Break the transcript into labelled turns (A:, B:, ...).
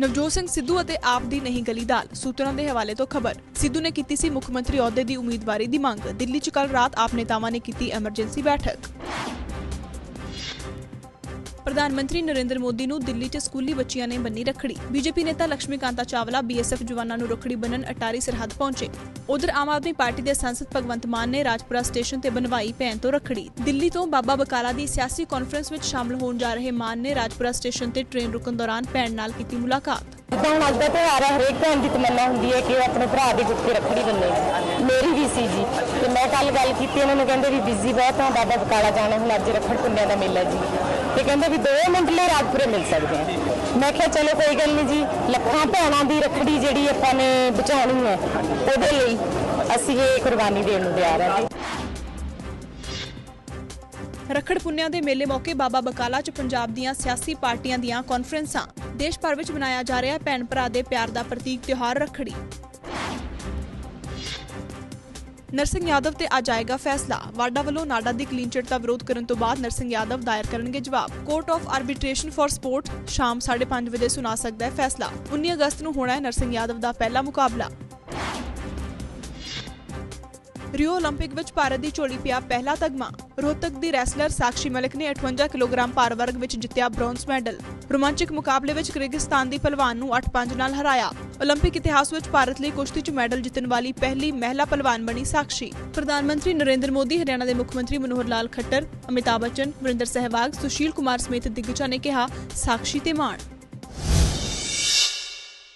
A: ਨਵਜੋਤ ਸਿੰਘ ਸਿੱਧੂ ਅਤੇ ਆਪ ਦੀ ਨਹੀਂ ਗਲੀ ਦਾਲ ਸੂਤਰਾਂ ਦੇ ਹਵਾਲੇ ਤੋਂ ਖਬਰ। ਸਿੱਧੂ ਨੇ ਕੀਤੀ ਸੀ ਮੁੱਖ ਮੰਤਰੀ ਅਹੁਦੇ ਦੀ ਉਮੀਦਵਾਰੀ ਦੀ ਮੰਗ। ਦਿੱਲੀ 'ਚ ਕੱਲ ਰਾਤ ਆਪ ਨੇਤਾਵਾਂ ਨੇ ਕੀਤੀ ਐਮਰਜੈਂਸੀ ਬੈਠਕ। ਪ੍ਰਧਾਨ ਮੰਤਰੀ ਨਰਿੰਦਰ ਮੋਦੀ ਨੂੰ ਦਿੱਲੀ 'ਚ ਸਕੂਲੀ ਬੱਚਿਆਂ ਨੇ ਬੰਨੀ ਰੱਖੜੀ। ਬੀਜੇਪੀ ਨੇਤਾ ਲక్ష్ਮੀ ਕਾਂਤਾ ਚਾਵਲਾ, ਬੀਐਸਐਫ ਜਵਾਨਾਂ ਨੂੰ ਰੱਖੜੀ ਬੰਨਣ ਅਟਾਰੀ ਸਰਹੱਦ ਪਹੁੰਚੇ। ਉਧਰ ਆਮ ਆਦਮੀ ਪਾਰਟੀ ਦੇ ਸੰਸਦ ਭਗਵੰਤ ਮਾਨ ਨੇ ਰਾਜਪੁਰਾ ਸਟੇਸ਼ਨ ਤੇ ਬਣਵਾਈ ਭੈਣ ਤੋਂ ਰੱਖੜੀ। ਦਿੱਲੀ ਤੋਂ ਬਾਬਾ ਬਕਾਲਾ ਦੀ ਸਿਆਸੀ ਕਾਨਫਰੰਸ ਵਿੱਚ ਸ਼ਾਮਲ ਹੋਣ ਜਾ ਰਹੇ ਮਾਨ ਨੇ ਰਾਜਪੁਰਾ ਸਟੇਸ਼ਨ ਤੇ ਟ੍ਰੇਨ ਰੁਕਣ ਦੌਰਾਨ ਭੈਣ ਨਾਲ ਕੀਤੀ ਮੁਲਾਕਾਤ।
B: ਜਿੱਦਾਂ ਹੁਣ ਅੱਜ ਦਾ ਤਿਉਹਾਰ ਹੈ ਹਰੇਕ ਭੈਣ ਦੀ ਤਮੰਨਾ ਹੁੰਦੀ ਹੈ ਕਿ ਉਹ ਆਪਣੇ ਭਰਾ ਦੇ ਗੁੱਟ ਤੇ ਰੱਖੜੀ ਬੰਨੇ। ਮੇਰੀ ਵੀ ਸੀ ਜੀ। ਤੇ ਮੈਂ ਕੱਲ ਗੱਲ ਕੀਤੀ, ਉਹਨਾਂ ਨੂੰ ਕਹਿੰਦੇ ਵੀ ਬਿਜ਼ੀ ਬਹੁਤ ਹਾਂ ਬਾਬਾ ਬਕਾਲਾ ਜਾਣਾ ਹੁਣ ਅੱਜ ਰੱਖੜ ਪੁੰਨਿਆ ਦਾ ਮੇਲਾ ਜੀ। ਤੇ ਕਹਿੰਦੇ ਵੀ 2 ਮਿੰਟ ਲਈ ਰਾਜਪੁਰੇ ਮਿਲ ਸਕਦੇ ਆ। ਮੈਂ ਕਿਹਾ ਚਲੋ ਕੋਈ ਗੱਲ ਨਹੀਂ ਜੀ, ਲੱਖਾਂ ਭੈਣਾਂ ਦੀ ਰੱਖੜੀ ਜਿਹੜੀ ਆਪਾਂ ਨੇ ਬਚਾਉਣੀ ਹੈ, ਉਹਦੇ ਲਈ ਅਸੀਂ ਇਹ ਕੁਰਬਾਨੀ ਦੇਣ ਨੂੰ ਤਿਆਰ ਹਾਂ ਜੀ।
A: ਰੱਖੜ ਪੁੰਨਿਆ ਦੇ ਮੇਲੇ ਮੌਕੇ ਬਾਬਾ ਬਕਾਲਾ 'ਚ ਪੰਜਾਬ ਦੀਆਂ ਸਿਆਸੀ ਪਾਰਟੀਆਂ ਦੀਆਂ ਕਾਨਫਰੰਸਾਂ। ਦੇਸ਼ ਭਰ ਵਿੱਚ ਮਨਾਇਆ ਜਾ ਰਿਹਾ ਭੈਣ ਭਰਾ ਦੇ ਪਿਆਰ ਦਾ ਪ੍ਰਤੀਕ ਤਿਉਹਾਰ ਰੱਖੜੀ। ਨਰਸਿੰਘ ਯਾਦਵ ਤੇ ਅੱਜ ਆਏਗਾ ਫੈਸਲਾ। ਵਾਡਾ ਵੱਲੋਂ ਨਾਡਾ ਦੀ ਕਲੀਨ ਚਿੱਟ ਦਾ ਵਿਰੋਧ ਕਰਨ ਤੋਂ ਬਾਅਦ ਨਰਸਿੰਘ ਯਾਦਵ ਦਾਇਰ ਕਰਨਗੇ ਜਵਾਬ। Court of arbitration for sport ਸ਼ਾਮ 5:30 ਵਜੇ ਸੁਣਾ ਸਕਦਾ ਹੈ ਫੈਸਲਾ। 19 ਅਗਸਤ ਨੂੰ ਹੋਣਾ ਹੈ ਨਰਸਿੰਘ ਯਾਦਵ ਦਾ ਪਹਿਲਾ ਮੁਕਾਬਲਾ। ਰਿਓ 올림픽 ਵਿੱਚ ਭਾਰਤ ਦੀ ਝੋਲੀ ਪਿਆ ਪਹਿਲਾ ਤਗਮਾ ਰੋਹਤਕ ਦੀ ਰੈਸਲਰ ਸਾਕਸ਼ੀ ਮਲਿਕ ਨੇ 58 ਕਿਲੋਗ੍ਰਾਮ ਭਾਰ ਵਰਗ ਵਿੱਚ ਜਿੱਤਿਆ ਬ੍ਰੌਂਜ਼ ਮੈਡਲ ਰੋਮਾਂਚਕ ਮੁਕਾਬਲੇ ਵਿੱਚ ਕਿਰਗਿਸਤਾਨ ਦੀ ਪਹਿਲਵਾਨ ਨੂੰ 8-5 ਨਾਲ ਹਰਾਇਆ 올림픽 ਇਤਿਹਾਸ ਵਿੱਚ ਭਾਰਤ ਲਈ ਕੁਸ਼ਤੀ 'ਚ ਮੈਡਲ ਜਿੱਤਣ ਵਾਲੀ ਪਹਿਲੀ ਮਹਿਲਾ ਪਹਿਲਵਾਨ ਬਣੀ ਸਾਕਸ਼ੀ ਪ੍ਰਧਾਨ ਮੰਤਰੀ ਨਰਿੰਦਰ ਮੋਦੀ ਹਰਿਆਣਾ ਦੇ ਮੁੱਖ ਮੰਤਰੀ ਮਨੋਹਰ ਲਾਲ ਖੱਟਰ ਅਮਿਤਾਭ ਬੱਚਨ ਵਰਿੰਦਰ ਸਹਿਵਾਗ ਸੁਸ਼ੀਲ ਕੁਮਾਰ ਸਮੇਤ ਦਿੱਗਜਾਂ ਨੇ ਕਿਹਾ ਸਾਕਸ਼ੀ ਤੇ ਮਾਣ